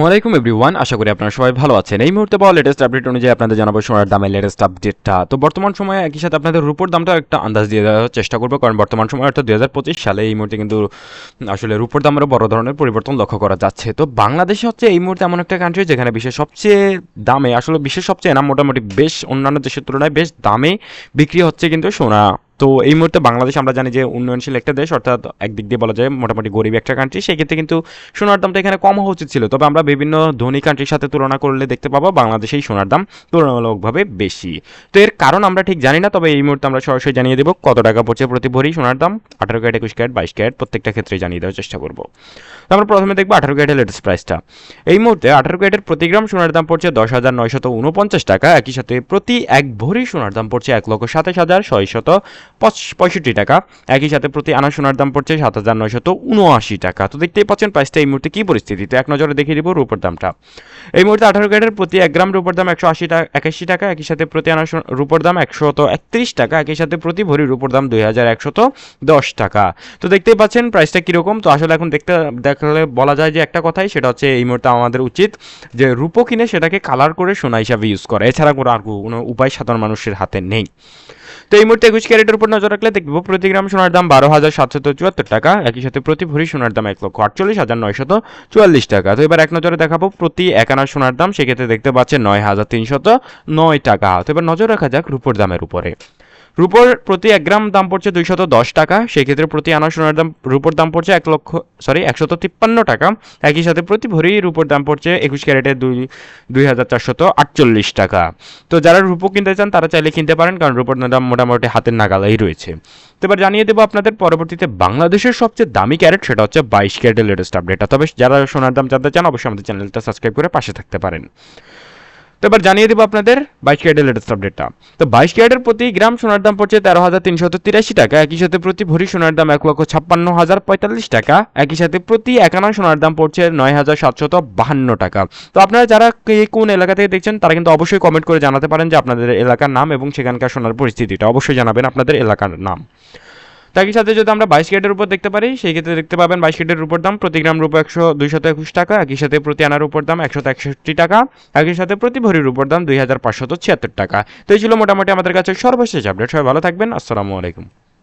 ওয়ালাইকুম এভরিওয়ান আশা করি আপনারা সবাই ভালো আছেন। এই মুহূর্তে পাওয়া লেটেস্ট আপডেট অনুযায়ী আপনাদের জানাব সোনার দামের লেটেস্ট আপডেটটা তো বর্তমান সময়ে একই সাথে আপনাদের রুপোর দামটা একটা আন্দাজ দিয়ে দেওয়ার চেষ্টা করব, কারণ বর্তমান সময় অর্থাৎ দুই হাজার পঁচিশ সালে এই মুহূর্তে কিন্তু আসলে রুপোর দামেরও বড় ধরনের পরিবর্তন লক্ষ্য করা যাচ্ছে। তো বাংলাদেশে হচ্ছে এই মুহূর্তে এমন একটা কান্ট্রি যেখানে বিশ্বের সবচেয়ে দামে, আসলে বিশ্বের সবচেয়ে এনাম মোটামুটি বেশ অন্যান্য দেশের তুলনায় বেশ দামে বিক্রি হচ্ছে কিন্তু সোনা। তো এই মুহূর্তে বাংলাদেশ আমরা জানি যে উন্নয়নশীল একটা দেশ, অর্থাৎ একদিক দিয়ে বলা যায় মোটামুটি গরিব একটা কান্ট্রি সেক্ষেত্রে কিন্তু সোনার দামটা এখানে কম হওয়া উচিত ছিল। তবে আমরা বিভিন্ন ধনী কান্ট্রির সাথে তুলনা করলে দেখতে পাবো বাংলাদেশেই সোনার দাম তুলনামূলকভাবে বেশি। তো এর কারণ আমরা ঠিক জানি না, তবে এই মুহূর্তে আমরা সরাসরি জানিয়ে দেবো কত টাকা পড়ছে প্রতি ভরি সোনার দাম। আঠারো ক্যারেট, একুশ ক্যারেট, বাইশ ক্যারেট, প্রত্যেকটা ক্ষেত্রে জানিয়ে দেওয়ার চেষ্টা করব। তো আমরা প্রথমে দেখব আঠারো ক্যারেটের লেটেস্ট প্রাইসটা এই মুহূর্তে আঠারো ক্যারেটের প্রতি গ্রাম সোনার দাম পড়ছে দশ হাজার নয়শত উনপঞ্চাশ টাকা। একই সাথে প্রতি এক ভরি সোনার দাম পড়ছে এক লক্ষ সাতাশ হাজার ছয়শত পঁয়ষট্টি টাকা। একই সাথে প্রতি আনা সোনার দাম পড়ছে সাত হাজার নয়শত উনআশি টাকা। তো দেখতেই পাচ্ছেন প্রাইসটা এই মুহূর্তে কি পরিস্থিতি? তো এক নজরে দেখিয়ে দিব রূপর দামটা। এই মুহূর্তে আঠারো ক্যারেটের প্রতি এক গ্রাম রূপর দাম একশো আশি টাকা, একাশি টাকা। একই সাথে প্রতি আনা রূপর দাম একশত একত্রিশ টাকা। একই সাথে প্রতি ভরি রূপর দাম দুই হাজার একশত দশ টাকা। তো দেখতেই পাচ্ছেন প্রাইসটা কীরকম? তো আসলে এখন দেখতে, দেখলে বলা যায় যে একটা কথাই, সেটা হচ্ছে এই মুহূর্তে আমাদের উচিত যে রূপো কিনে সেটাকে কালার করে সোনা হিসাবে ইউজ করা। এছাড়া কোনো আর কোনো উপায় সাধারণ মানুষের হাতে নেই। তো এই মুহূর্তে একুশ ক্যারেটের উপর নজর রাখলে দেখব প্রতি গ্রাম সোনার দাম বারো হাজার সাতশত চুয়াত্তর টাকা। একই সাথে প্রতি ভরি সোনার দাম এক লক্ষ আটচল্লিশ হাজার নয়শত চুয়াল্লিশ টাকা। তো এবার এক নজরে দেখাবো প্রতি একানা সোনার দাম, সেক্ষেত্রে দেখতে পাচ্ছেন নয় হাজার তিনশত নয় টাকা। তো এবার নজর রাখা যাক রুপোর দামের উপরে। রুপোর প্রতি এক গ্রাম দাম পড়ছে দুইশত দশ টাকা। সেক্ষেত্রে প্রতি আনা সোনার দাম, রুপোর দাম পড়ছে এক লক্ষ সরি একশত তিপ্পান্ন টাকা। একই সাথে প্রতি ভরি রুপোর দাম পড়ছে একুশ ক্যারেটে দুই দুই হাজার চারশত আটচল্লিশ টাকা। তো যারা রুপো কিনতে চান, তারা চাইলে কিনতে পারেন, কারণ রুপোর দাম মোটামুটি হাতের নাগালেই রয়েছে। তো এবার জানিয়ে দেবো আপনাদের পরবর্তীতে বাংলাদেশের সবচেয়ে দামি ক্যারেট, সেটা হচ্ছে বাইশ ক্যারেটের লেটেস্ট আপডেটটা তবে যারা সোনার দাম জানতে চান, অবশ্যই আমাদের চ্যানেলটা সাবস্ক্রাইব করে পাশে থাকতে পারেন। তো এবার জানিয়ে দেবো আপনাদের বাইশ ক্যারেটের লেটেস্ট আপডেটটা তো বাইশ ক্যারেটের প্রতি গ্রাম সোনার দাম পড়ছে তেরো হাজার তিনশত তিরাশি টাকা, একই সাথে প্রতি ভরি সোনার দাম এক লক্ষ ছাপ্পান্ন হাজার পঁয়তাল্লিশ টাকা, একই সাথে প্রতি একানা সোনার দাম পড়ছে নয় হাজার সাতশত বাহান্ন টাকা। তো আপনারা যারা কোন এলাকা থেকে দেখছেন, তারা কিন্তু অবশ্যই কমেন্ট করে জানাতে পারেন যে আপনাদের এলাকার নাম এবং সেখানকার সোনার পরিস্থিতিটা। অবশ্যই জানাবেন আপনাদের এলাকার নাম। তার সাথে যদি আমরা বাইশ ক্যারেটের উপর দেখতে পারি, সেই ক্ষেত্রে দেখতে পাবেন বাইশ ক্যারেটের উপর দাম প্রতি গ্রাম রূপ একশো দুইশত একুশ টাকা, একই সাথে প্রতি আনার উপর দাম একশো একষট্টি টাকা, একই সাথে প্রতি ভরির উপর দাম দুই হাজার পাঁচশত ছিয়াত্তর টাকা। তো এই ছিল মোটামুটি আমাদের কাছে সর্বশেষ আপডেট সবাই ভালো থাকবেন। আসসালামু আলাইকুম।